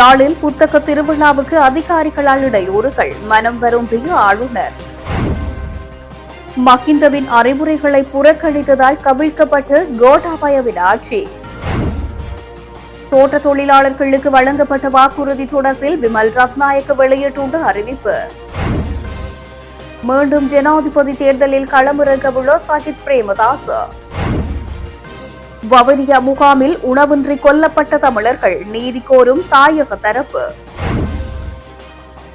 யாழில் புத்தக திருவிழாவுக்கு அதிகாரிகளால் இடையூறுகள். மனம் வரும்பிய ஆளுநர். மஹிந்தவின் அறிவுரைகளை புறக்கணித்ததால் கவிழ்க்கப்பட்டு கோட்டாபயவின் ஆட்சி. தோட்ட தொழிலாளர்களுக்கு வழங்கப்பட்ட வாக்குறுதி தொடர்பில் விமல் ரத்நாயக்க வெளியிட்டுள்ள அறிவிப்பு. மீண்டும் ஜனாதிபதி தேர்தலில் களமிறங்கவுள்ள சஜித் பிரேமதாஸ் வவுனியா முகாமில் உணவின்றி கொல்லப்பட்ட தமிழர்கள் நீதி கோரும் தாயக தரப்பு.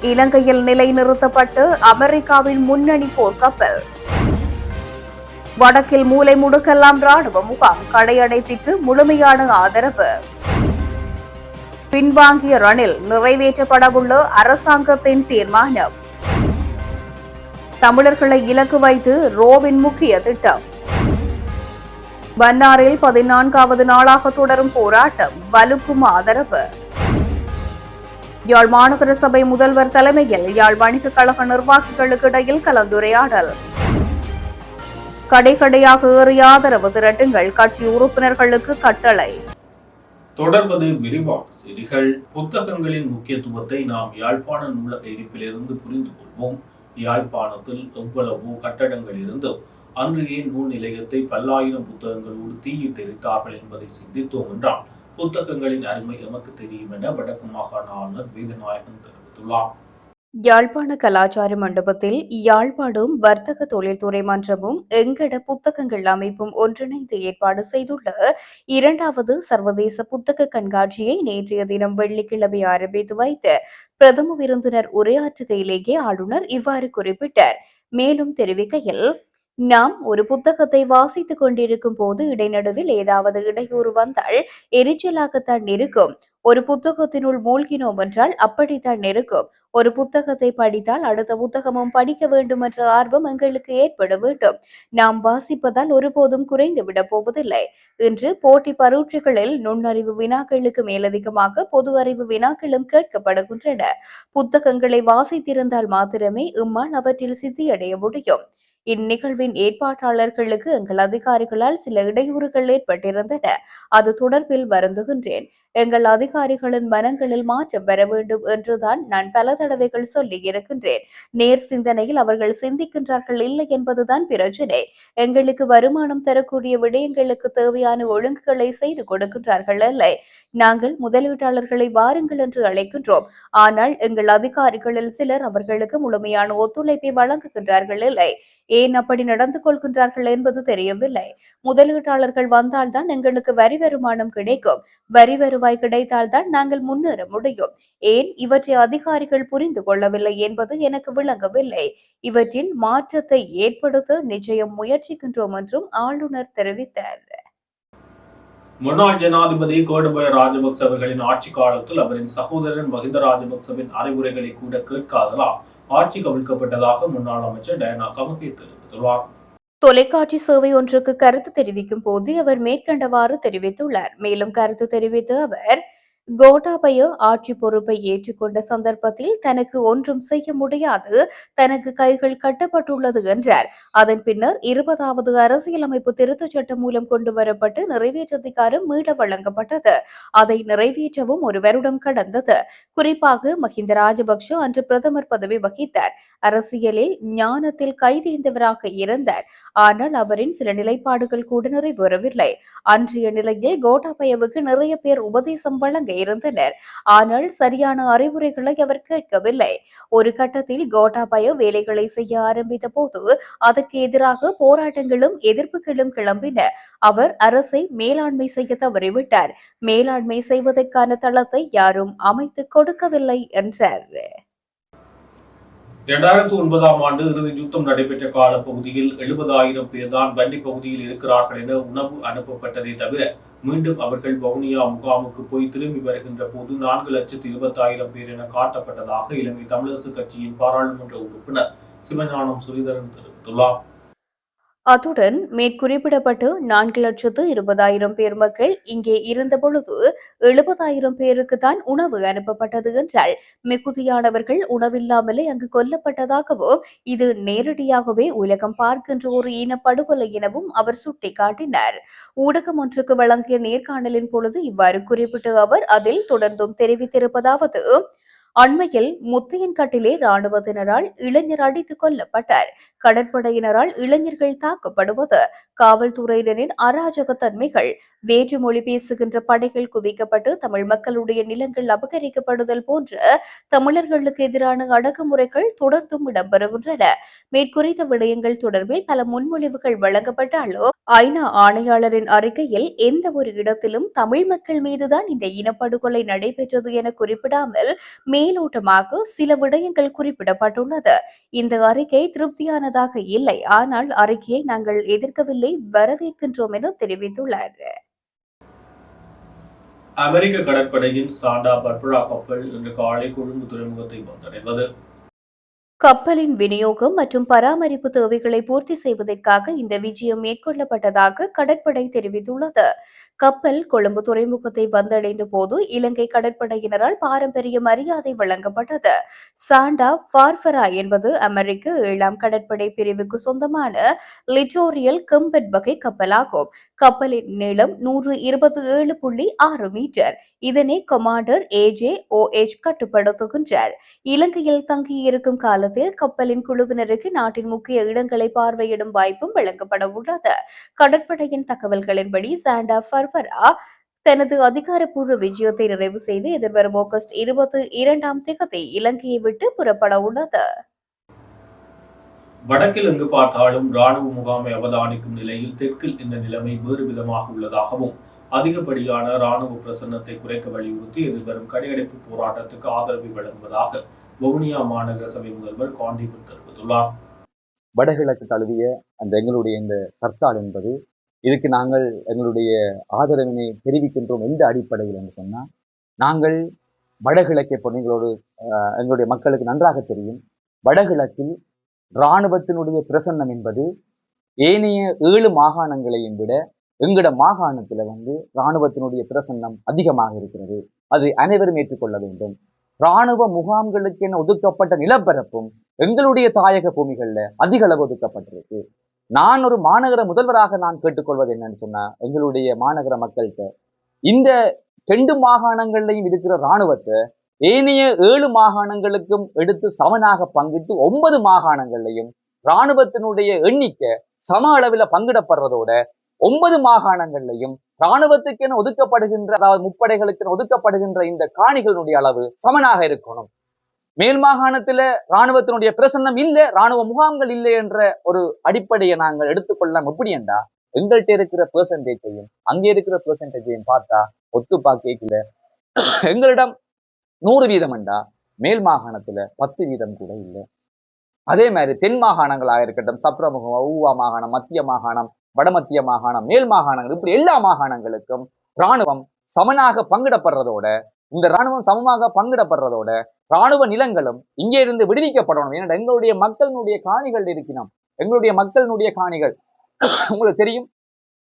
இலங்கையில் நிலைநிறுத்தப்பட்டு அமெரிக்காவின் முன்னணி போர்க்கப்பல் வடக்கில் மூலை முடுக்கெல்லாம் ராணுவ முகாம் கடையடைப்பிற்கு முழுமையான ஆதரவு. பின்வாங்கிய ரணில் நிறைவேற்றப்படவுள்ள அரசாங்கத்தின் தீர்மானம். தமிழர்களை இலக்கு வைத்து ரோவின் முக்கிய திட்டம். பன்னாரில் பதினான்காவது நாளாக தொடரும் போராட்டம் வலுக்கும் ஆதரவு. யாழ் மாநகர சபை முதல்வர் தலைமையில் யாழ் வணிக கழக நிர்வாகிகளுக்கு இடையில் கலந்துரையாடல். கடைக்கடையாக ஏறிய ஆதரவு திரட்டுங்கள் கட்சி உறுப்பினர்களுக்கு கட்டளை. தொடர்வது விரிவான செய்திகள். புத்தகங்களின் முக்கியத்துவத்தை நாம் யாழ்ப்பாண நூலக இருப்பிலிருந்து புரிந்து கொள்வோம் யாழ்ப்பாணத்தில் எவ்வளவோ கட்டடங்கள் இருந்தும் அன்று ஏன் நூல் நிலையத்தை பல்லாயிரம் புத்தகங்களோடு தீயிட்டு எரித்தார்கள் என்பதை சிந்தித்தோம் என்றால் புத்தகங்களின் அருமை எமக்கு தெரியும் என வடக்கு மாகாண ஆளுநர் வேதநாயகன் தெரிவித்துள்ளார். யாழ்ப்பாண கலாச்சார மண்டபத்தில் யாழ்ப்பாடும் வர்த்தக தொழில்துறை மன்றமும் எங்கட புத்தகங்கள் அமைப்பும் ஒன்றிணைந்து ஏற்பாடு செய்துள்ள இரண்டாவது சர்வதேச புத்தக கண்காட்சியை நேற்றைய தினம் வெள்ளிக்கிழமை ஆரம்பித்து வைத்த பிரதம விருந்தினர் உரையாற்றுகையிலேயே ஆளுநர் இவ்வாறு குறிப்பிட்டார். மேலும் தெரிவிக்கையில் நாம் ஒரு புத்தகத்தை வாசித்துக் கொண்டிருக்கும் போது இடைநடுவில் ஏதாவது இடையூறு வந்தால் எரிச்சலாகத்தான் இருக்கும். ஒரு புத்தகத்தினுள் மூழ்கினோம் என்றால் அப்படித்தான் இருக்கும். ஒரு புத்தகத்தை படித்தால் அடுத்த புத்தகமும் படிக்க வேண்டும் என்ற ஆர்வம் எங்களுக்கு ஏற்பட வேண்டும். நாம் வாசிப்பதால் ஒருபோதும் குறைந்து விடப் போவதில்லை. இன்று போட்டி பரீட்சைகளில் நுண்ணறிவு வினாக்களுக்கு மேலதிகமாக பொது அறிவு வினாக்களும் கேட்கப்படுகின்றன. புத்தகங்களை வாசித்திருந்தால் மாத்திரமே இம்மால் அவற்றில் சித்தியடைய முடியும். இந்நிகழ்வின் ஏற்பாட்டாளர்களுக்கு எங்கள் அதிகாரிகளால் சில இடையூறுகள் ஏற்பட்டிருந்தன. அது தொடர்பில் வருந்துகின்றேன். எங்கள் அதிகாரிகளின் மனங்களில் மாற்றம் வர வேண்டும் என்றுதான் நான் பல தடவைகள் சொல்லி இருக்கின்றேன். நேர் சிந்தனையில் அவர்கள் சிந்திக்கின்றார்கள் இல்லை என்பதுதான் பிரச்சனை. எங்களுக்கு வருமானம் தரக்கூடிய விடயங்களுக்கு தேவையான ஒழுங்குகளை செய்து கொடுக்கின்றார்கள் இல்லை நாங்கள் முதலீட்டாளர்களை வாருங்கள் என்று அழைக்கின்றோம். ஆனால் எங்கள் அதிகாரிகளில் சிலர் அவர்களுக்கு முழுமையான ஒத்துழைப்பை வழங்குகின்றார்கள் இல்லை. ஏன் அப்படி நடந்து கொள்கின்றார்கள் என்பது தெரியவில்லை. முதலீட்டாளர்கள் வந்தால்தான் எங்களுக்கு வரி வருமானம் கிடைக்கும். வரி வருவாய் கிடைத்தால்தான் நாங்கள் முன்னேற முடியும். ஏன் இவற்றை அதிகாரிகள் புரிந்து கொள்ளவில்லை என்பது எனக்கு விளங்கவில்லை. இவற்றில் மாற்றத்தை ஏற்படுத்த நிச்சயம் முயற்சிக்கின்றோம் என்றும் ஆளுநர் தெரிவித்தார். முன்னாள் ஜனாதிபதி கோடபய ராஜபக்ச அவர்களின் ஆட்சி காலத்தில் அவரின் சகோதரன் மஹிந்த ராஜபக்சவின் அறிவுரைகளை கூட கேட்காததால் ஆட்சி கவிழ்க்கப்பட்டதாக முன்னாள் அமைச்சர் டயனா கமுகே தெரிவித்துள்ளார். தொலைக்காட்சி சேவை ஒன்றுக்கு கருத்து தெரிவிக்கும் போது அவர் மேற்கண்டவாறு தெரிவித்துள்ளார். மேலும் கருத்து தெரிவித்த அவர் கோட்டாபய ஆட்சி பொறுப்பை ஏற்றுக்கொண்ட சந்தர்ப்பத்தில் தனக்கு ஒன்றும் செய்ய முடியாது தனக்கு கைகள் கட்டப்பட்டுள்ளது என்றார். அதன் பின்னர் இருபதாவது அரசியலமைப்பு திருத்தச் சட்டம் மூலம் கொண்டு வரப்பட்டு நிறைவேற்றதிகாரம் மீள வழங்கப்பட்டது. அதை நிறைவேற்றவும் ஒரு வருடம் கடந்தது. குறிப்பாக மஹிந்த ராஜபக்ஷ அன்று பிரதமர் பதவி வகித்தார். அரசியலில் ஞானத்தில் கைதேந்தவராக இருந்தார். ஆனால் அவரின் சில நிலைப்பாடுகள் கூட நிறைவேறவில்லை. அன்றைய நிலையில் கோட்டாபயவுக்கு நிறைய பேர் உபதேசம் வழங்க இருந்தனர். ஆனால் சரியான அறிவுரைகளை அவர் கேட்கவில்லை. ஒரு கட்டத்தில் கோட்டாபய வேலைகளை செய்ய ஆரம்பித்த போது அதற்கு எதிராக போராட்டங்களும் எதிர்ப்புகளும் கிளம்பின. அவர் அரசை மேலாண்மை செய்ய தவறிவிட்டார். மேலாண்மை செய்வதற்கான தளத்தை யாரும் அமைத்துக் கொடுக்கவில்லை என்றார். இரண்டாயிரத்தி ஒன்பதாம் ஆண்டு இறுதி யுத்தம் நடைபெற்ற கால பகுதியில் எழுபதாயிரம் பேர் தான் வண்டி பகுதியில் இருக்கிறார்கள் என உணவு அனுப்பப்பட்டதை தவிர மீண்டும் அவர்கள் வவுனியா முகாமுக்கு போய் திரும்பி வருகின்ற போது நான்கு லட்சத்து இருபத்தாயிரம் பேர் என காட்டப்பட்டதாக இலங்கை தமிழரசு கட்சியின் பாராளுமன்ற உறுப்பினர் சிவஞானம் சுரிதரன் தெரிவித்துள்ளார். அத்துடன் மேற்குறிப்பிடப்பட்டு நான்கு லட்சத்து இருபதாயிரம் பேர் மக்கள் இங்கே இருந்தபொழுது எழுபதாயிரம் பேருக்கு தான் உணவு அனுப்பப்பட்டது என்றால் மிகுதியானவர்கள் உணவில்லாமலே அங்கு கொல்லப்பட்டதாகவும் இது நேரடியாகவே உலகம் பார்க்கின்ற ஒரு இனப்படுகொலை எனவும் அவர் சுட்டிக்காட்டினார். ஊடகம் ஒன்றுக்கு வழங்கிய நேர்காணலின் பொழுது இவ்வாறு குறிப்பிட்ட அவர் அதில் தொடர்ந்தும் தெரிவித்திருப்பதாவது அண்மையில் முத்தையன்கட்டிலே ராணுவத்தினரால் இளைஞர் அடித்துக் கொல்லப்பட்டார். கடற்படையினரால் இளைஞர்கள் தாக்கப்படுவது காவல்துறையினரின் அராஜகத்தன்மைகள் வேற்று மொழி பேசுகின்ற படைகள் குவிக்கப்பட்டு தமிழ் மக்களுடைய நிலங்கள் அபகரிக்கப்படுதல் போன்ற தமிழர்களுக்கு எதிரான அடக்குமுறைகள் தொடர்ந்தும் இடம்பெறுகின்றன. மேற்குறித்த விடயங்கள் தொடர்பில் பல முன்மொழிவுகள் வழங்கப்பட்டாலும் ஐநா ஆணையாளரின் அறிக்கையில் எந்த ஒரு இடத்திலும் தமிழ் மக்கள் மீதுதான் இந்த இனப்படுகொலை நடைபெற்றது என குறிப்பிடாமல் மேலோட்டமாக சில விடயங்கள் குறிப்பிடப்பட்டுள்ளது. இந்த அறிக்கை திருப்தியானதாக இல்லை. ஆனால் அறிக்கையை நாங்கள் எதிர்க்கவில்லை வரவேற்கின்றோம் என தெரிவித்துள்ளார். அமெரிக்க கடற்படையின் சாண்டா பர்பரா கப்பல் இன்று காலை கொழும்பு துறைமுகத்தை வந்தடைந்தது. கப்பலின் விநியோகம் மற்றும் பராமரிப்பு தேவைகளை பூர்த்தி செய்வதற்காக இந்த விஜயம் மேற்கொள்ளப்பட்டதாக கடற்படை தெரிவித்துள்ளது. கப்பல் கொழும்பு துறைமுகத்தை வந்தடைந்த போது இலங்கை கடற்படையினரால் பாரம்பரிய மரியாதை வழங்கப்பட்டது. சாண்டா ஃபார்ஃபரா என்பது அமெரிக்க ஏழாம் கடற்படை பிரிவுக்கு சொந்தமான லிட்டோரியல் கம்பெட் வகை கப்பலாகும். கப்பலின் நீளம் நூற்று இருபத்தி ஏழு புள்ளி ஆறு மீட்டர். இதனை commander A J O H கட்டுப்படுத்துகின்றார். இலங்கையில் தங்கியிருக்கும் காலத்தில் கப்பலின் குழுவினருக்கு நாட்டின் முக்கிய இடங்களை பார்வையிடும் வாய்ப்பும் வழங்கப்பட உள்ளது. கடற்படையின் தகவல்களின்படி சாண்டா ஃபர்வரா தனது அதிகாரப்பூர்வ விஜயத்தை நிறைவு செய்து எதிர்வரும் ஆகஸ்ட் இருபத்தி இரண்டாம் திகதி இலங்கையை விட்டு புறப்பட உள்ளது. வடக்கில் எங்கு பார்த்தாலும் ராணுவ முகாமை அவதானிக்கும் நிலையில் தெற்கில் இந்த நிலைமை வேறு விதமாக உள்ளதாகவும் அதிகப்படியான ராணுவ பிரசன்னத்தை குறைக்க வலியுறுத்தி எதிர்வரும் கடையடைப்பு போராட்டத்துக்கு ஆதரவை வழங்குவதாக வவுனியா மாநகர சபை முதல்வர் காண்டிபன் தெரிவித்துள்ளார். வடகிழக்கு தழுவிய அந்த எங்களுடைய இந்த கர்த்தால் என்பது இதுக்கு நாங்கள் எங்களுடைய ஆதரவினை தெரிவிக்கின்றோம் எந்த அடிப்படையில் என்று சொன்னால் நாங்கள் வடகிழக்கை இப்போ எங்களோடு எங்களுடைய மக்களுக்கு நன்றாக தெரியும். வடகிழக்கில் இராணுவத்தினுடைய பிரசன்னம் என்பது ஏனைய ஏழு மாகாணங்களையும் விட எங்கட மாகாணத்தில் வந்து இராணுவத்தினுடைய பிரசன்னம் அதிகமாக இருக்கிறது. அது அனைவரும் ஏற்றுக்கொள்ள வேண்டும். இராணுவ முகாம்களுக்கென ஒதுக்கப்பட்ட நிலப்பரப்பும் எங்களுடைய தாயக பூமிகளில் அதிக அளவு ஒதுக்கப்பட்டிருக்கு. நான் ஒரு மாநகர முதல்வராக நான் கேட்டுக்கொள்வது என்னன்னு சொன்னா எங்களுடைய மாநகர மக்கள்கிட்ட இந்த ரெண்டு மாகாணங்கள்லையும் இருக்கிற இராணுவத்தை ஏனைய ஏழு மாகாணங்களுக்கும் எடுத்து சமனாக பங்கிட்டு ஒன்பது மாகாணங்கள்லையும் இராணுவத்தினுடைய எண்ணிக்கை சம அளவில் பங்கிடப்படுறதோட ஒன்பது மாகாணங்கள்லையும் இராணுவத்துக்கென ஒதுக்கப்படுகின்ற அதாவது முப்படைகளுக்கென ஒதுக்கப்படுகின்ற இந்த காணிகளுடைய அளவு சமனாக இருக்கணும். மேல் மாகாணத்துல இராணுவத்தினுடைய பிரசன்னம் இல்ல இராணுவ முகாம்கள் இல்லை என்ற ஒரு அடிப்படையை நாங்கள் எடுத்துக்கொள்ளலாம். எப்படி என்றா எங்கள்கிட்ட இருக்கிற பெர்சன்டேஜையும் அங்கே இருக்கிற பெர்சன்டேஜையும் பார்த்தா ஒத்து கேட்கல எங்களிடம் நூறு வீதம் என்றா மேல் மாகாணத்துல பத்து வீதம் கூட இல்லை. அதே மாதிரி தென் மாகாணங்களாக இருக்கட்டும் சப்ரமுகம் ஊவா மாகாணம் மத்திய மாகாணம் வடமத்திய மாகாணம் மேல் மாகாணங்கள் இப்படி எல்லா மாகாணங்களுக்கும் இராணுவம் சமனாக பங்கிடப்படுறதோட இந்த இராணுவம் சமமாக பங்கிடப்படுறதோட இராணுவ நிலங்களும் இங்கே இருந்து விடுவிக்கப்படணும். ஏன்னா எங்களுடைய மக்களினுடைய காணிகள் இருக்கணும் எங்களுடைய மக்களினுடைய காணிகள். உங்களுக்கு தெரியும்?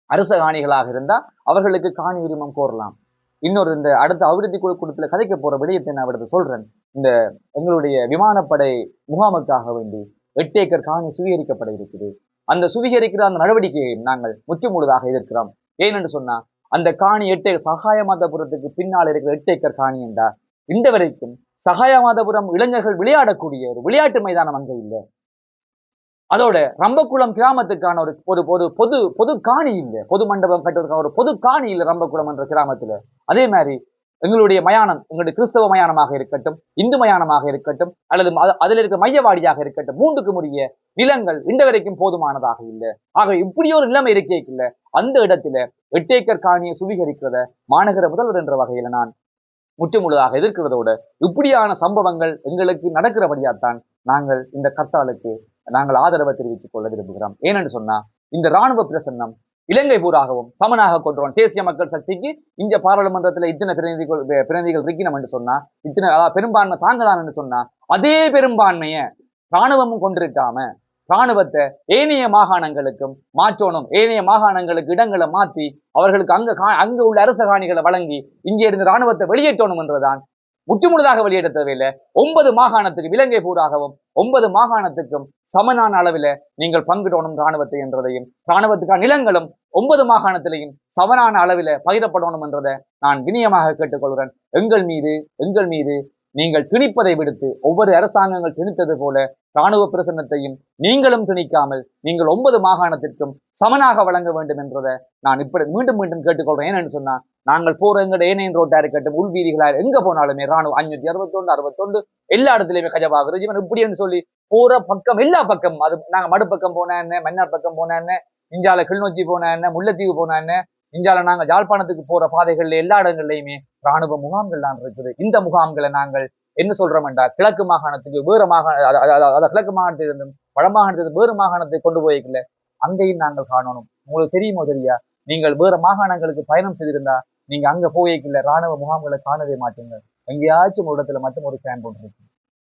அரச காணிகளாக இருந்தா அவர்களுக்கு காணி உரிமம் கோரலாம். இன்னொரு இந்த அடுத்த அபிவிருத்தி குழு கூட்டத்தில் கதைக்க போகிற விடயத்தை நான் அவரது சொல்கிறேன் இந்த எங்களுடைய விமானப்படை முகாமுக்காக வேண்டி எட்டு ஏக்கர் காணி சுவீகரிக்கப்பட இருக்குது. அந்த சுவீகரிக்கிற அந்த நடவடிக்கையை நாங்கள் முற்றுமுழுதாக எதிர்க்கிறோம். ஏனென்று சொன்னால் அந்த காணி எட்டு சகாயமாதபுரத்துக்கு பின்னால் இருக்கிற எட்டு ஏக்கர் காணி என்றா இந்த வரைக்கும் சகாயமாதபுரம் இளைஞர்கள் விளையாடக்கூடிய ஒரு விளையாட்டு மைதானம் அங்கே இல்லை. அதோட ரம்பக்குளம் கிராமத்துக்கான ஒரு ஒரு ஒரு பொது பொது காணி இல்லை பொது மண்டபம் கட்டுறதுக்கான ஒரு பொது காணி இல்லை ரம்பக்குளம் என்ற கிராமத்துல. அதே மாதிரி எங்களுடைய மயானம் எங்களுடைய கிறிஸ்தவ மயானமாக இருக்கட்டும் இந்து மயானமாக இருக்கட்டும் அல்லது அதில் இருக்க மையவாடியாக இருக்கட்டும் மூன்றுக்கு உரிய நிலங்கள் இந்த வரைக்கும் போதுமானதாக இல்லை. ஆக இப்படி ஒரு நிலைமை இருக்கே இல்ல. அந்த இடத்துல எட்டேக்கர் காணியை சுவீகரிக்கிறத மாநகர முதல்வர் என்ற வகையில நான் முற்றுமுழுதாக எதிர்க்கிறதோட இப்படியான சம்பவங்கள் எங்களுக்கு நடக்கிறபடியாத்தான் நாங்கள் இந்த கத்தாலுக்கு நாங்கள் ஆதரவை தெரிவித்துக் கொள்ள விரும்புகிறோம். ஏனென்று சொன்னா இந்த ராணுவ பிரசன்னம் இலங்கை பூராகவும் சமனாக கொண்டோம் தேசிய மக்கள் சக்திக்கு இந்த பாராளுமன்றத்துல இத்தனை பிரதிநிதிகள் பிரதிநிதிகள் இருக்கணும் என்று சொன்னா இத்தனை அதாவது பெரும்பான்மை தாங்கலாம் என்று சொன்னா அதே பெரும்பான்மையை ராணுவமும் கொண்டிருக்காம ராணுவத்தை ஏனைய மாகாணங்களுக்கும் மாற்றணும். ஏனைய மாகாணங்களுக்கு இடங்களை மாற்றி அவர்களுக்கு அங்க கா- அங்க உள்ள அரச காணிகளை வழங்கி இங்கே இருந்து ராணுவத்தை வெளியேற்றணும் என்றுதான் முற்றுமுழுதாக வெளியிட தேவையில்லை. ஒன்பது மாகாணத்துக்கு இலங்கை பூராகவும் ஒன்பது மாகாணத்துக்கும் சமனான அளவில் நீங்கள் பங்கிடணும் ராணுவத்தை என்றதையும் ராணுவத்துக்கான நிலங்களும் ஒன்பது மாகாணத்திலையும் சமனான அளவில் பகிரப்படணும் என்றதை நான் வினியமாக கேட்டுக்கொள்கிறேன். எங்கள் மீது எங்கள் மீது நீங்கள் திணிப்பதை விடுத்து ஒவ்வொரு அரசாங்கங்கள் திணித்தது போல இராணுவ பிரசன்னத்தையும் நீங்களும் திணிக்காமல் நீங்கள் ஒன்பது மாகாணத்திற்கும் சமனாக வழங்க வேண்டும் என்றதை நான் இப்படி மீண்டும் மீண்டும் கேட்டுக்கொள்றேன். ஏன்னு சொன்னா நாங்கள் போற எங்கட ஏனையின் ரோட்டா இருக்கட்டும் உள்வீதிகளா எங்க போனாலுமே ராணுவம் அஞ்சூத்தி அறுபத்தொன்று அறுபத்தொண்டு எல்லா இடத்துலயுமே கஜபாக ஜீவன் இப்படின்னு சொல்லி போற பக்கம் எல்லா பக்கம் அது நாங்க மடுப்பக்கம் போன என்ன மன்னார் பக்கம் போன என்ன இஞ்சால கிளிநொச்சி போன என்ன முல்லைத்தீவு போன என்ன இஞ்சால நாங்க ஜாழ்ப்பாணத்துக்கு போற பாதைகள்ல எல்லா இடங்கள்லயுமே ராணுவ முகாம்கள் தான் இருக்குது. இந்த முகாம்களை நாங்கள் என்ன சொல்றோம் என்றால் கிழக்கு மாகாணத்துக்கு வேறு மாகாண அத- கிழக்கு மாகாணத்திலிருந்தும் வட மாகாணத்திலிருந்து வேறு மாகாணத்தை கொண்டு போய்க்கல அங்கேயும் நாங்கள் காணணும். உங்களுக்கு தெரியுமோ தெரியா? நீங்கள் வேறு மாகாணங்களுக்கு பயணம் செய்திருந்தா நீங்க அங்க போய்க்கல ராணுவ முகாம்களை காணவே மாட்டீங்க. எங்கேயாச்சும் ஒரு இடத்துல மட்டும் ஒரு கேம்ப் ஒன்று இருக்கு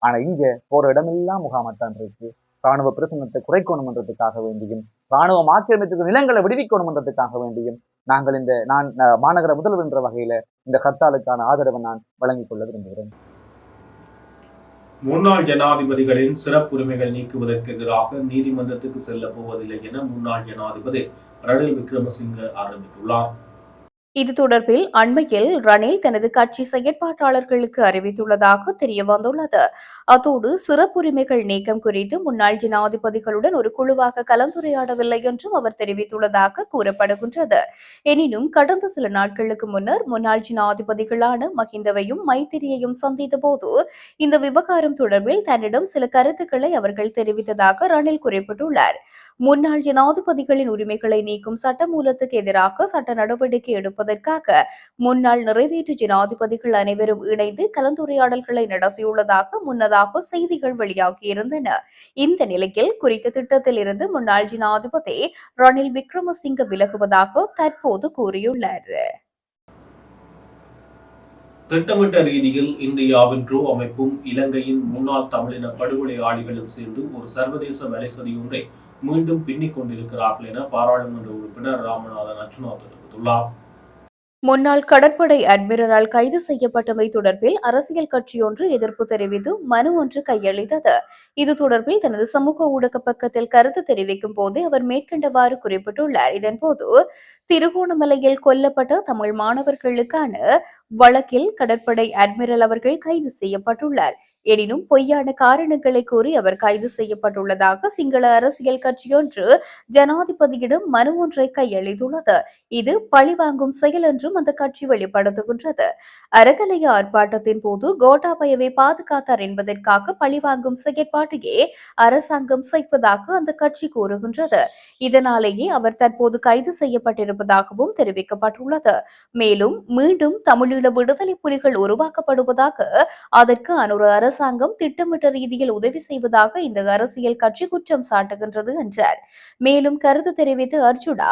ஆனா இங்க போற இடமெல்லாம் முகாமத்தான் இருக்கு. ராணுவ பிரசனத்தை குறைக்கணும்ன்றதுக்காக வேண்டியும் ராணுவம் ஆக்கிரமித்துக்கு நிலங்களை விடுவிக்கணும்ன்றதுக்காக வேண்டியும் நாங்கள் இந்த நான் மாநகர முதல்வர் என்ற வகையில இந்த கர்த்தாலுக்கான ஆதரவை நான் வழங்கிக் கொள்ள விரும்புகிறேன். முன்னாள் ஜனாதிபதிகளின் சிறப்புரிமைகள் நீக்குவதற்கு எதிராக நீதிமன்றத்துக்கு செல்ல போவதில்லை என முன்னாள் ஜனாதிபதி ரணில் விக்ரமசிங்க ஆரம்பித்துள்ளார். இது தொடர்பில் அண்மையில் ரணில் தனது கட்சி செயற்பாட்டாளர்களுக்கு அறிவித்துள்ளதாக தெரிய வந்துள்ளது. அத்தோடு சிறப்புரிமைகள் நீக்கம் குறித்து முன்னாள் ஜனாதிபதிகளுடன் ஒரு குழுவாக கலந்துரையாடவில்லை என்றும் அவர் தெரிவித்துள்ளதாக கூறப்படுகின்றது. எனினும் கடந்த சில நாட்களுக்கு முன்னர் முன்னாள் ஜனாதிபதிகளான மஹிந்தவையும் மைத்திரியையும் சந்தித்த போது இந்த விவகாரம் தொடர்பில் தன்னிடம் சில கருத்துக்களை அவர்கள் தெரிவித்ததாக ரணில் குறிப்பிட்டுள்ளார். முன்னாள் ஜனாதிபதிகளின் உரிமைகளை நீக்கும் சட்டமூலத்துக்கு எதிராக சட்ட நடவடிக்கை எடுப்பதற்காக முன்னாள் நிறைவேற்று ஜனாதிபதிகள் அனைவரும் இணைந்து கலந்துரையாடல்களை நடத்தியுள்ளதாக முன்னதாக செய்திகள் வெளியாகியிருந்தன. இந்த நிலையில் குறித்த திட்டத்தில் இருந்து முன்னாள் ஜனாதிபதி ரணில் விக்ரமசிங்க விலகுவதாக தற்போது கூறியுள்ளார். திட்டமிட்ட ரீதியில் இந்தியாவின் ரோ அமைப்பும் இலங்கையின் முன்னாள் தமிழின படுகொலை படுகொலையாளிகளும் சேர்ந்து ஒரு சர்வதேச வலைசதி ஒன்றை மீண்டும் பின்னிக் கொண்டிருக்கிறார்கள் என பாராளுமன்ற உறுப்பினர் ராமநாதன் அச்சுனா தெரிவித்துள்ளார். முன்னாள் கடற்படை அட்மிரலால் கைது செய்யப்பட்டமை தொடர்பில் அரசியல் கட்சியொன்று எதிர்ப்பு தெரிவித்து மனு ஒன்று கையளித்தது. இது தொடர்பில் தனது சமூக ஊடக பக்கத்தில் கருத்து தெரிவிக்கும் போதே அவர் மேற்கண்டவாறு குறிப்பிட்டுள்ளார். இதன்போது திருகோணமலையில் கொல்லப்பட்ட தமிழ் மாணவர்களுக்கான வழக்கில் கடற்படை அட்மிரல் அவர்கள் கைது செய்யப்பட்டுள்ளார். எனினும் பொய்யான காரணங்களை கூறி அவர் கைது செய்யப்பட்டுள்ளதாக சிங்கள அரசியல் கட்சியொன்று ஜனாதிபதியிடம் மனு ஒன்றை கையளித்துள்ளது. இது பழிவாங்கும் செயல் என்றும் அந்த கட்சி வெளிப்படுத்துகின்றது. அறகலைய ஆர்ப்பாட்டத்தின் போது கோட்டாபயவை பாதுகாத்தார் என்பதற்காக பழிவாங்கும் செயற்பாட்டையே அரசாங்கம் செய்வதாக அந்த கட்சி கூறுகின்றது. இதனாலேயே அவர் தற்போது கைது இருப்பதாகவும் தெரிவிக்கப்பட்டுள்ளது. மேலும் மீண்டும் தமிழீழ விடுதலை புலிகள் உருவாக்கப்படுவதாக அதற்கு அனுர அரசாங்கம் திட்டமிட்ட ரீதியில் உதவி செய்வதாக இந்த அரசியல் கட்சி குற்றம் சாட்டுகின்றது என்றார். மேலும் கருத்து தெரிவித்த அர்ஜுனா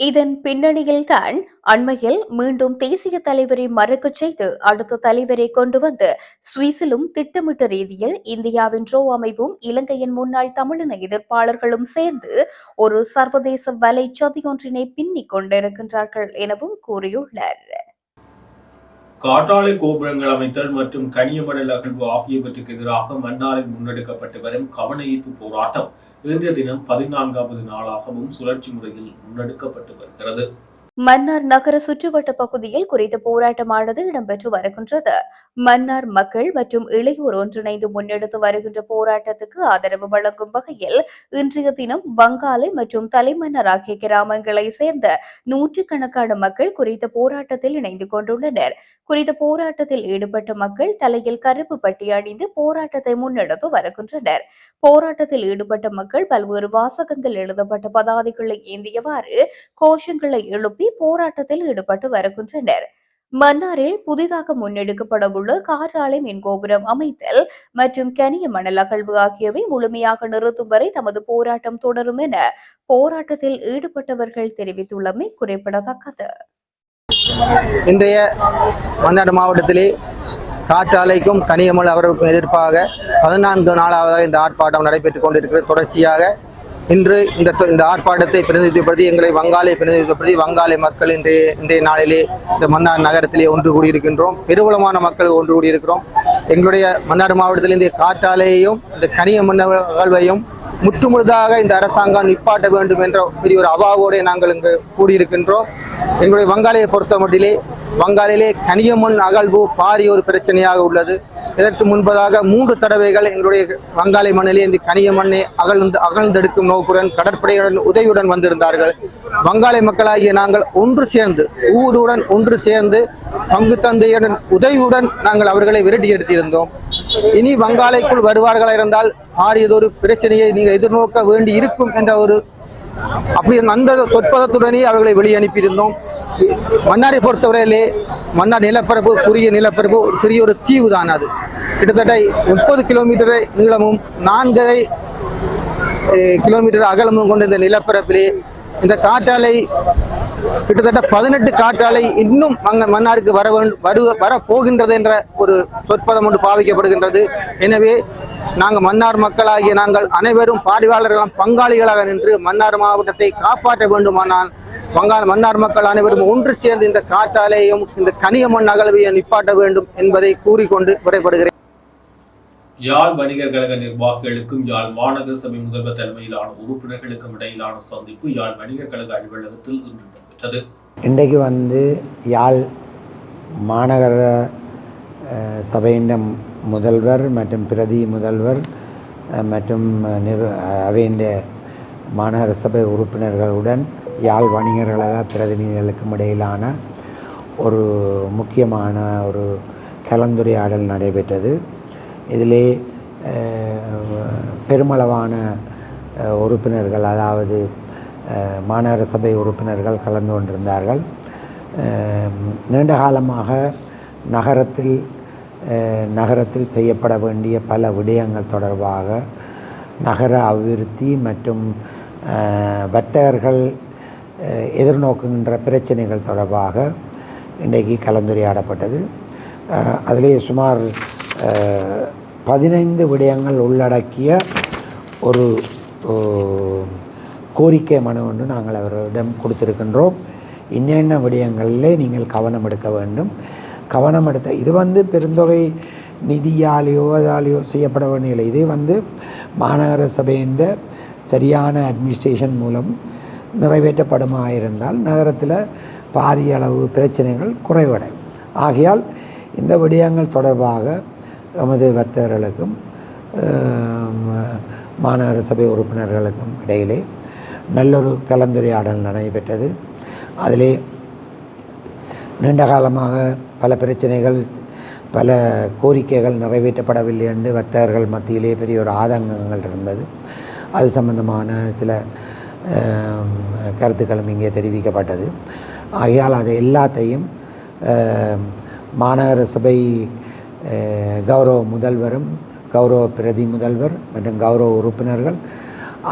இதன் பின்னணியில்தான் அண்மையில் மீண்டும் தேசிய தலைவரை மறக்கச் செய்து அடுத்த தலைவரை கொண்டு வந்து சுவிஸிலும் திட்டமிட்ட ரீதியில் இந்தியாவின் ரோ அமைப்பும் இலங்கையின் முன்னாள் தமிழின எதிர்ப்பாளர்களும் சேர்ந்து ஒரு சர்வதேச வலை சதியொன்றினை பின்னிக் கொண்டிருக்கின்றார்கள் எனவும் கூறியுள்ளார். காற்றாலை கோபுரங்கள் அமைத்தல் மற்றும் கனியமடல் அகழ்வு ஆகியவற்றுக்கு எதிராக மன்னாரில் முன்னெடுக்கப்பட்டு வரும் கவன ஈர்ப்பு போராட்டம் இன்றைய தினம் பதினான்காவது நாளாகவும் சுழற்சி முறையில் முன்னெடுக்கப்பட்டு வருகிறது. மன்னார் நகர சுற்றுவட்ட பகுதியில் குறித்த போராட்டமானது இடம்பெற்று வருகின்றது. மன்னார் மக்கள் மற்றும் இளையோர் ஒன்றிணைந்து முன்னெடுத்து வருகின்ற போராட்டத்துக்கு ஆதரவு வழங்கும் வகையில் இன்றைய தினம் வங்காலை மற்றும் தலைமன்னார் ஆகிய கிராமங்களை சேர்ந்த நூற்றுக்கணக்கான மக்கள் குறித்த போராட்டத்தில் இணைந்து கொண்டுள்ளனர். குறித்த போராட்டத்தில் ஈடுபட்ட மக்கள் தலையில் கருப்பு பட்டி அணிந்து போராட்டத்தை முன்னெடுத்து வருகின்றனர். போராட்டத்தில் ஈடுபட்ட மக்கள் பல்வேறு வாசகங்கள் எழுதப்பட்ட பதாதைகளை ஏந்தியவாறு கோஷங்களை எழுப்பி போராட்டத்தில் ஈடுபட்டு வருகின்றனர். மன்னாரில் புதிதாக முன்னெடுக்கப்படவுள்ள காற்றாலை மின் கோபுரம் அமைத்தல் மற்றும் கனிய மணல் அகழ்வு ஆகியவை முழுமையாக நிறுத்தும் வரை தமது போராட்டம் தொடரும் என போராட்டத்தில் ஈடுபட்டவர்கள் தெரிவித்துள்ளமை குறிப்பிடத்தக்கது. இன்றைய மன்னார் மாவட்டத்திலே காற்றாலைக்கும் கனியமல் அவருக்கும் எதிர்ப்பாக பதினான்கு நாளாவதாக இந்த ஆர்ப்பாட்டம் நடைபெற்றுக் கொண்டிருக்கிறது. தொடர்ச்சியாக இன்று இந்த இந்த ஆர்ப்பாட்டத்தை பிரதிநிதிப்படுத்தி எங்களை வங்காளை பிரதிநிதிப்படுத்தி வங்காளி மக்கள் இன்றைய இன்றைய நாளிலே இந்த மன்னார் நகரத்திலே ஒன்று கூடியிருக்கின்றோம். பெருவளமான மக்கள் ஒன்று கூடியிருக்கிறோம். எங்களுடைய மன்னார் மாவட்டத்தில் இந்த காற்றாலையையும் இந்த கனிய அகழ்வையும் முற்றுமுழுதாக இந்த அரசாங்கம் நிப்பாட்ட வேண்டும் என்ற பெரிய ஒரு அவாவோடு நாங்கள் இங்கு கூடியிருக்கின்றோம். எங்களுடைய வங்காளையை பொறுத்த மட்டிலே வங்காளிலே கனியமண் அகழ்வு பாரிய ஒரு பிரச்சனையாக உள்ளது. இதற்கு முன்பதாக மூன்று தடவைகள் எங்களுடைய வங்காளி மண்ணிலே இந்த கனிய மண்ணை அகழ்ந்து அகழ்ந்தெடுக்கும் நோக்குடன் கடற்படையுடன் உதவியுடன் வந்திருந்தார்கள். வங்காளி மக்களாகிய நாங்கள் ஒன்று சேர்ந்து ஊருடன் ஒன்று சேர்ந்து பங்கு தந்தையுடன் உதவியுடன் நாங்கள் அவர்களை விரட்டி எடுத்திருந்தோம். இனி வங்காளைக்குள் வருவார்களா இருந்தால் பாரியதொரு பிரச்சனையை நீங்கள் எதிர்நோக்க வேண்டி இருக்கும் என்ற ஒரு அப்படி அந்த சொற்பதத்துடனே அவர்களை வெளியே அனுப்பியிருந்தோம். மன்னாரை பொறுத்தவரையிலே மன்னார் நிலப்பரப்பு குறுகிய நிலப்பரப்பு ஒரு சிறிய ஒரு தீவு தான் அது. கிட்டத்தட்ட முப்பது கிலோமீட்டர் நீளமும் நான்கரை கிலோமீட்டர் அகலமும் கொண்ட இந்த நிலப்பரப்பிலே இந்த காற்றாலை கிட்டத்தட்ட பதினெட்டு காற்றாலை இன்னும் அங்க மன்னாருக்கு வர வேண்டும் வரு வரப்போகின்றது என்ற ஒரு சொற்பதம் ஒன்று பாவிக்கப்படுகின்றது. எனவே நாங்கள் மன்னார் மக்களாகிய நாங்கள் அனைவரும் பார்வையாளர்களும் பங்காளிகளாக நின்று மன்னார் மாவட்டத்தை காப்பாற்ற வேண்டுமானால் வங்காள மன்னார் மக்கள் அனைவரும் ஒன்று சேர்ந்து இந்த காற்றாலையும் இந்த கனிய மண் அகலவையும் நிப்பாட்ட வேண்டும் என்பதை கூறிக்கொண்டு விடைபடுகிறேன் யாழ் வணிகர் கழக நிர்வாகிகளுக்கும் யாழ் மாநகர சபை முதல்வர் தலைமையிலான உறுப்பினர்களுக்கும் இடையிலான சந்திப்பு யாழ் வணிகர் கழக அலுவலகத்தில் இன்று நடைபெற்றது. இன்றைக்கு வந்து யாழ் மாநகர சபையின் முதல்வர் மற்றும் பிரதி முதல்வர் மற்றும் நிர் அவையின் மாநகர சபை உறுப்பினர்களுடன் யாழ் வணிகர் கழக பிரதிநிதிகளுக்கும் இடையிலான ஒரு முக்கியமான ஒரு கலந்துரையாடல் நடைபெற்றது. இதிலே பெருமளவான உறுப்பினர்கள் அதாவது மாநகர சபை உறுப்பினர்கள் கலந்து கொண்டிருந்தார்கள். நீண்ட காலமாக நகரத்தில் நகரத்தில் செய்யப்பட வேண்டிய பல விடயங்கள் தொடர்பாக நகர அபிவிருத்தி மற்றும் வர்த்தகர்கள் எதிர்நோக்குகின்ற பிரச்சனைகள் தொடர்பாக இன்றைக்கு கலந்துரையாடப்பட்டது. அதிலே சுமார் பதினைந்து விடயங்கள் உள்ளடக்கிய ஒரு கோரிக்கை மனு ஒன்று நாங்கள் அவர்களிடம் கொடுத்துருக்கின்றோம். இன்னென்ன விடயங்களிலே நீங்கள் கவனம் எடுக்க வேண்டும்? கவனம் எடுத்த இது வந்து பெருந்தொகை நிதியாலேயோ அதாலேயோ செய்யப்பட வேண்டியதில்லை இது வந்து மாநகர சபையின் சரியான அட்மினிஸ்ட்ரேஷன் மூலம் நிறைவேற்றப்படுமா இருந்தால் நகரத்தில் பாரிய அளவு பிரச்சனைகள் குறைவடையும். ஆகையால் இந்த விடயங்கள் தொடர்பாக எமது வர்த்தகர்களுக்கும் மாநகர சபை உறுப்பினர்களுக்கும் இடையிலே நல்லொரு கலந்துரையாடல் நடைபெற்றது. அதிலே நீண்ட காலமாக பல பிரச்சனைகள் பல கோரிக்கைகள் நிறைவேற்றப்படவில்லை என்று வர்த்தகர்கள் மத்தியிலே பெரிய ஒரு ஆதங்கங்கள் இருந்தது. அது சம்பந்தமான சில கருத்துக்களும் இங்கே தெரிவிக்கப்பட்டது. ஆகையால் அது எல்லாத்தையும் மாநகர சபை கௌரவ முதல்வரும் கௌரவ பிரதி முதல்வர் மற்றும் கௌரவ உறுப்பினர்கள்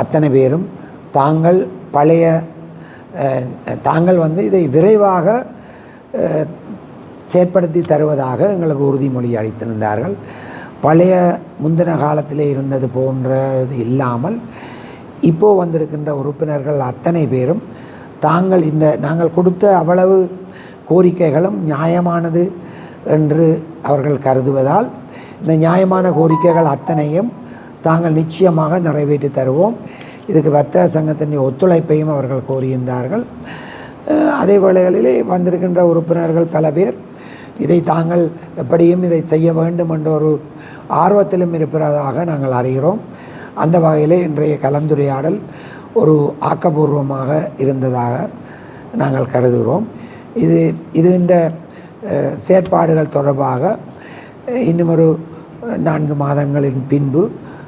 அத்தனை பேரும் தாங்கள் பழைய தாங்கள் வந்து இதை விரைவாக செயற்படுத்தி தருவதாக எங்களுக்கு உறுதிமொழி அளித்திருந்தார்கள். பழைய முந்தின காலத்திலே இருந்தது போன்றது இல்லாமல் இப்போது வந்திருக்கின்ற உறுப்பினர்கள் அத்தனை பேரும் தாங்கள் இந்த நாங்கள் கொடுத்த அவ்வளவு கோரிக்கைகளும் நியாயமானது. என்று அவர்கள் கருதுவதால் இந்த நியாயமான கோரிக்கைகள் அத்தனையும் தாங்கள் நிச்சயமாக நிறைவேற்றி தருவோம். இதுக்கு வர்த்தக சங்கத்தின் ஒத்துழைப்பையும் அவர்கள் கோரியிருந்தார்கள். அதே வேளைகளிலே வந்திருக்கின்ற உறுப்பினர்கள் பல பேர் இதை தாங்கள் எப்படியும் இதை செய்ய வேண்டும் என்ற ஒரு ஆர்வத்திலும் இருப்பதாக நாங்கள் அறிகிறோம். அந்த வகையிலே இன்றைய கலந்துரையாடல் ஒரு ஆக்கபூர்வமாக இருந்ததாக நாங்கள் கருதுகிறோம். இது இது இந்த செயற்பாடுகள் தொடர்பாக அஹ், இன்னும் ஒரு நான்கு மாதங்களின் பின்பு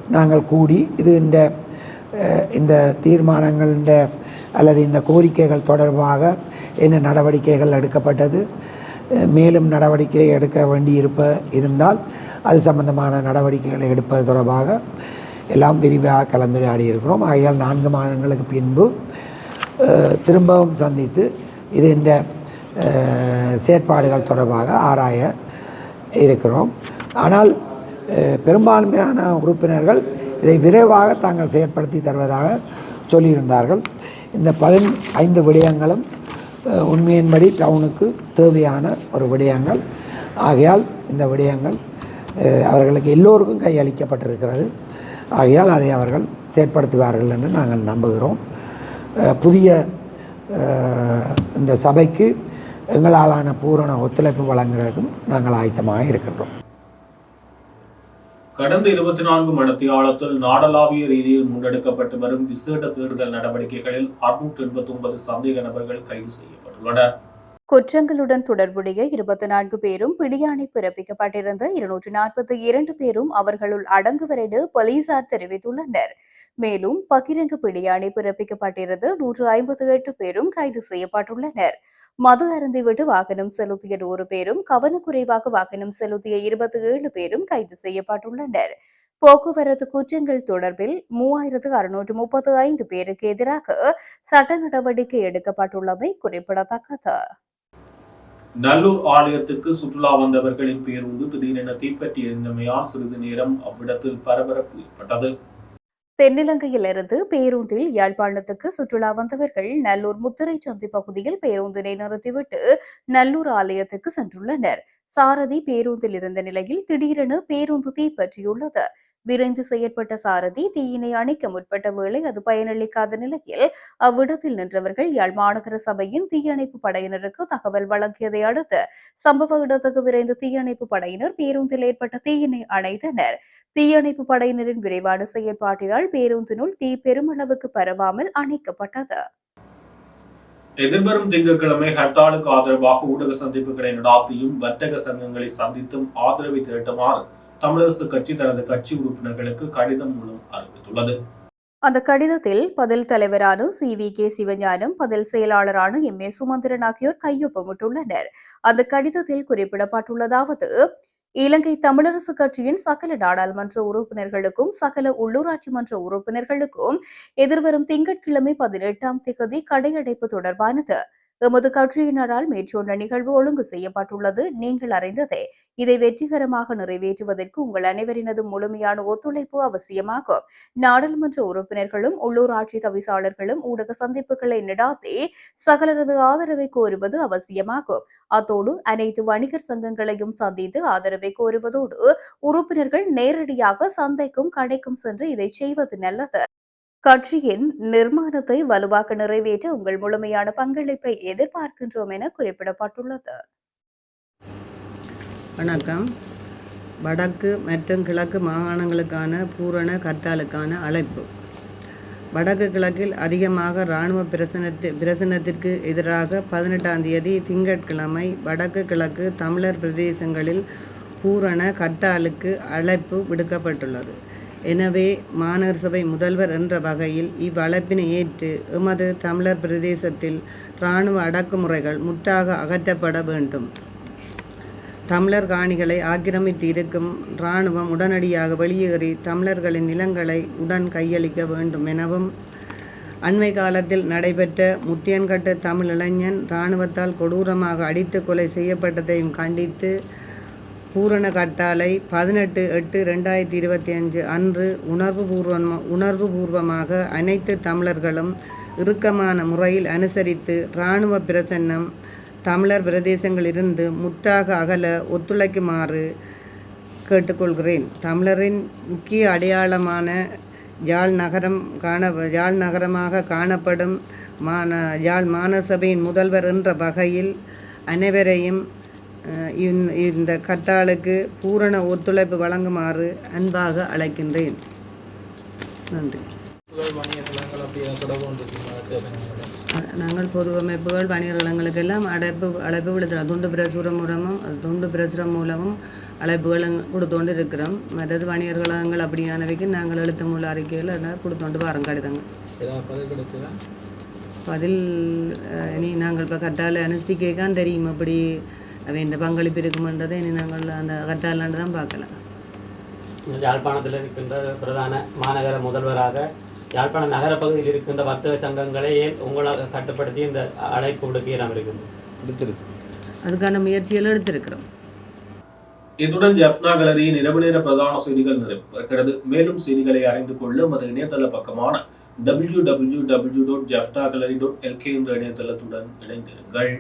நாங்கள் கூடி இது இந்த இந்த தீர்மானங்களின் அல்லது இந்த கோரிக்கைகள் தொடர்பாக என்ன நடவடிக்கைகள் எடுக்கப்பட்டது மேலும் நடவடிக்கை எடுக்க வேண்டியிருப்ப இருந்தால் அது சம்பந்தமான நடவடிக்கைகளை எடுப்பது தொடர்பாக எல்லாம் விரிவாக கலந்துரையாடி இருக்கிறோம். ஆகையால் நான்கு மாதங்களுக்கு பின்பு திரும்பவும் சந்தித்து இது இந்த செயற்பாடுகள் தொடர்பாக ஆராய இருக்கிறோம். ஆனால் பெரும்பான்மையான உறுப்பினர்கள் இதை விரைவாக தாங்கள் செயற்படுத்தி தருவதாக சொல்லியிருந்தார்கள். இந்த பதின் ஐந்து விடயங்களும் உண்மையின்படி டவுனுக்கு தேவையான ஒரு விடயங்கள். ஆகையால் இந்த விடயங்கள் அவர்களுக்கு எல்லோருக்கும் கையளிக்கப்பட்டிருக்கிறது. ஆகையால் அதை அவர்கள் செயற்படுத்துவார்கள் என்று நாங்கள் நம்புகிறோம். புதிய இந்த சபைக்கு எங்களாலான பூரண ஒத்துழைப்பு வழங்குவதற்கும் நாங்கள் ஆயத்தமாக இருக்கின்றோம். கடந்த இருபத்தி நான்கு மணித்தியாலத்தில் நாடளாவிய ரீதியில் முன்னெடுக்கப்பட்டு வரும் விசேட தேடுதல் நடவடிக்கைகளில் அறுநூற்று எண்பத்தி ஒன்பது சந்தேக நபர்கள் கைது செய்யப்பட்டுள்ளனர். குற்றங்களுடன் தொடர்புடைய இருபத்தி நான்கு பேரும் பிடியாணை பிறப்பிக்கப்பட்டிருந்த இருநூற்று நாற்பத்தி இரண்டு பேரும் அவர்களுள் அடங்குவர் என போலீசார் தெரிவித்துள்ளனர். மேலும் பகிரங்க பிடியாணை பிறப்பிக்கப்பட்டிருந்த நூற்று ஐம்பத்தி எட்டு பேரும் கைது செய்யப்பட்டுள்ளனர். மது அருந்திவிட்டு வாகனம் செலுத்திய நூறு பேரும் கவனக்குறைவாக வாகனம் செலுத்திய இருபத்தி ஏழு பேரும் கைது செய்யப்பட்டுள்ளனர். போக்குவரத்து குற்றங்கள் தொடர்பில் மூவாயிரத்து அறுநூற்று முப்பத்தி ஐந்து பேருக்கு எதிராக சட்ட நடவடிக்கை எடுக்கப்பட்டுள்ளமை குறிப்பிடத்தக்கது. நல்லூர் ஆலயத்துக்கு சுற்றுலா வந்தவர்களின் பேருந்து திடீரென தீப்பற்றி எரிந்தமையால் சிறிது நேரம் அவ்விடத்தில் பரபரப்பு ஏற்பட்டது. தென்னிலங்கையிலிருந்து பேருந்தில் யாழ்ப்பாணத்துக்கு சுற்றுலா வந்தவர்கள் நல்லூர் முத்திரை சந்தி பகுதியில் பேருந்தினை நிறுத்திவிட்டு நல்லூர் ஆலயத்துக்கு சென்றுள்ளனர். சாரதி பேருந்தில் இருந்த நிலையில் திடீரென பேருந்து தீப்பற்றியுள்ளது. விரைந்து செயற்பட்ட சாரதி தீயினை அணைக்க முற்பட்ட வேளை அது பயனளிக்காத நிலையில் அவ்விடத்தில் நின்றவர்கள் யாழ் மாநகர சபையின் தீயணைப்பு படையினருக்கு தகவல் வழங்கியதை அடுத்து சம்பவ இடத்துக்கு விரைந்த தீயணைப்பு படையினர் பேருந்தில் ஏற்பட்ட தீயினை அணைத்தனர். தீயணைப்பு படையினரின் விரைவான செயற்பாட்டினால் பேருந்தினுள் தீ பெருமளவுக்கு பரவாமல் அணைக்கப்பட்டது. எதிர்வரும் திங்கட்கிழமை ஹர்த்தாலுக்கு ஆதரவாக ஊடக சந்திப்புகளை நடாத்தியும் வர்த்தக சங்கங்களை சந்தித்தும் ஆதரவை திரட்டுமாறு தமிழரசு கட்சி தனது கட்சி உறுப்பினர்களுக்கு கடிதம் மூலம் அறிவித்துள்ளது. அந்த கடிதத்தில் பதில் தலைவரான சி வி கே சிவஞானம் பதில் செயலாளரான எம் ஏ சுமந்திரன் ஆகியோர் கையொப்பமிட்டுள்ளனர். அந்த கடிதத்தில் குறிப்பிடப்பட்டுள்ளதாவது இலங்கை தமிழரசு கட்சியின் சகல நாடாளுமன்ற உறுப்பினர்களுக்கும் சகல உள்ளூராட்சி மன்ற உறுப்பினர்களுக்கும் எதிர்வரும் திங்கட்கிழமை பதினெட்டாம் திகதி கடையடைப்பு தொடர்பானது. எமது கட்சியினரால் மேற்சொன்ன நிகழ்வு ஒழுங்கு செய்யப்பட்டுள்ளது. நீங்கள் அறிந்ததே இதை வெற்றிகரமாக நிறைவேற்றுவதற்கு உங்கள் அனைவரினது முழுமையான ஒத்துழைப்பு அவசியமாகும் நாடாளுமன்ற உறுப்பினர்களும் உள்ளூராட்சி தவிசாளர்களும் ஊடக சந்திப்புகளை நடாத்தி சகலரது ஆதரவை கோருவது அவசியமாகும் அத்தோடு அனைத்து வணிகர் சங்கங்களையும் சந்தித்து ஆதரவை கோருவதோடு உறுப்பினர்கள் நேரடியாக சந்தைக்கும் கடைக்கும் சென்று இதை செய்வது நல்லது. கட்சியின் நிர்மாணத்தை வலுவாக்க நிறைவேற்ற உங்கள் முழுமையான பங்களிப்பை எதிர்பார்க்கின்றோம் என குறிப்பிடப்பட்டுள்ளது. வணக்கம். வடக்கு மற்றும் கிழக்கு மாகாணங்களுக்கான பூரண கர்த்தாலுக்கான அழைப்பு. வடக்கு கிழக்கில் அதிகமாக இராணுவ பிரசனத்தி பிரசனத்திற்கு எதிராக பதினெட்டாம் தேதி திங்கட்கிழமை வடக்கு கிழக்கு தமிழர் பிரதேசங்களில் பூரண கர்த்தாலுக்கு அழைப்பு விடுக்கப்பட்டுள்ளது. எனவே மாநகர சபை முதல்வர் என்ற வகையில் இவ்வழைப்பினை ஏற்று எமது தமிழர் பிரதேசத்தில் இராணுவ அடக்குமுறைகள் முற்றாக அகற்றப்பட வேண்டும். தமிழர் காணிகளை ஆக்கிரமித்து இருக்கும் இராணுவம் உடனடியாக வெளியேறி தமிழர்களின் நிலங்களை உடன் கையளிக்க வேண்டும் எனவும் அண்மை காலத்தில் நடைபெற்ற முத்தியன்கட்டு தமிழ் இளைஞன் இராணுவத்தால் கொடூரமாக அடித்து கொலை செய்யப்பட்டதையும் கண்டித்து பூரண கட்டாலை பதினெட்டு எட்டு ரெண்டாயிரத்தி இருபத்தி அஞ்சு அன்று உணர்வுபூர்வம் உணர்வுபூர்வமாக அனைத்து தமிழர்களும் இறுக்கமான முறையில் அனுசரித்து இராணுவ பிரசன்னம் தமிழர் பிரதேசங்களிலிருந்து முற்றாக அகல ஒத்துழைக்குமாறு கேட்டுக்கொள்கிறேன். தமிழரின் முக்கிய அடையாளமான யாழ் நகரம் காண யாழ் நகரமாக காணப்படும் மான யாழ் மாநசபையின் முதல்வர் என்ற வகையில் அனைவரையும் இந்த- கட்டாளுக்கு பூரண ஒத்துழைப்பு வழங்குமாறு அன்பாக அழைக்கின்றேன். நன்றி. நாங்கள் பொது அமைப்புகள் வணிகர்களுக்கெல்லாம் அழைப்பு அழைப்பு விடுத்துறோம். துண்டு பிரசுரம் மூலமும் துண்டு பிரசுரம் மூலமும் அழைப்புகள் கொடுத்தோண்டு இருக்கிறோம். மற்றது வணிகர் கழகங்கள் அப்படியானவைக்கு நாங்கள் எழுத்து மூல அறிக்கைகள் எல்லாம் கொடுத்தோண்டு வரோம் கடிதங்கள். பதில் இனி நாங்கள் இப்போ கட்டால் அனுஷ்டிக்கான் தெரியும். அப்படி அவை இந்த பங்களிப்பு இருக்குமென்றதை இனி நாங்கள் அந்த கட்டாலாண்டு தான் பார்க்கலாம் யாழ்ப்பாணத்தில் இருக்கின்ற பிரதான மாநகர முதல்வராக யாழ்ப்பாண நகர பகுதியில் இருக்கின்ற வர்த்தக சங்கங்களை ஏன் உங்களால் கட்டுப்படுத்தி இந்த அழைப்பு விடுக்க இடம் இருக்குது அதுக்கான முயற்சிகள் எடுத்திருக்கிறோம் இத்துடன் ஜெஃப்னா கலரியின் இரவு நேர பிரதான செய்திகள் நிறைவு பெறுகிறது மேலும் செய்திகளை அறிந்து கொள்ள எமது இணையதள பக்கமான W W W dot Jaffna gallery dot LK என்ற இணையதளத்துடன் இணைந்திருங்கள்